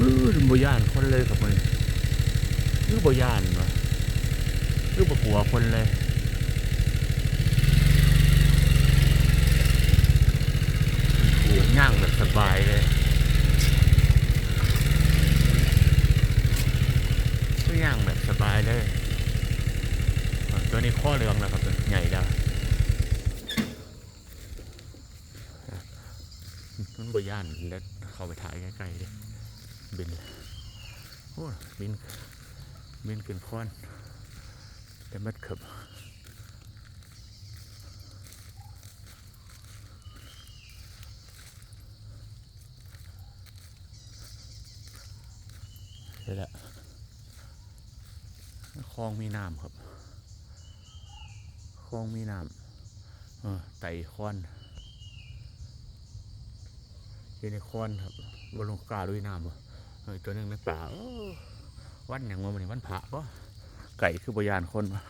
มืดบ่ย่านคนเลยครับมันคือบ่ย่านวะคือบ่กลัวคนเลยโอ้ย่างแบบสบายเลยคือย่างแบบสบายเลย ตัวนี้ข้อเหลืองแล้วครับตัวใหญ่แล้วมันบ่ย่านแล้วเข้าไปถ่ายใกล้ๆเลย บินโอ้บินบินขึ้นค้อนแต่มัดขับเดี๋ยวละคลองมีน้ำครับคลองมีน้ำเออไต่ค้อนอยู่ในคอนครับบนลงกาด้วยน้ำบ่เฮ้ย ตัวหนึงในป่าวันอย่างว่ามันนี่วันพระปะไก่คือบยานคนปะ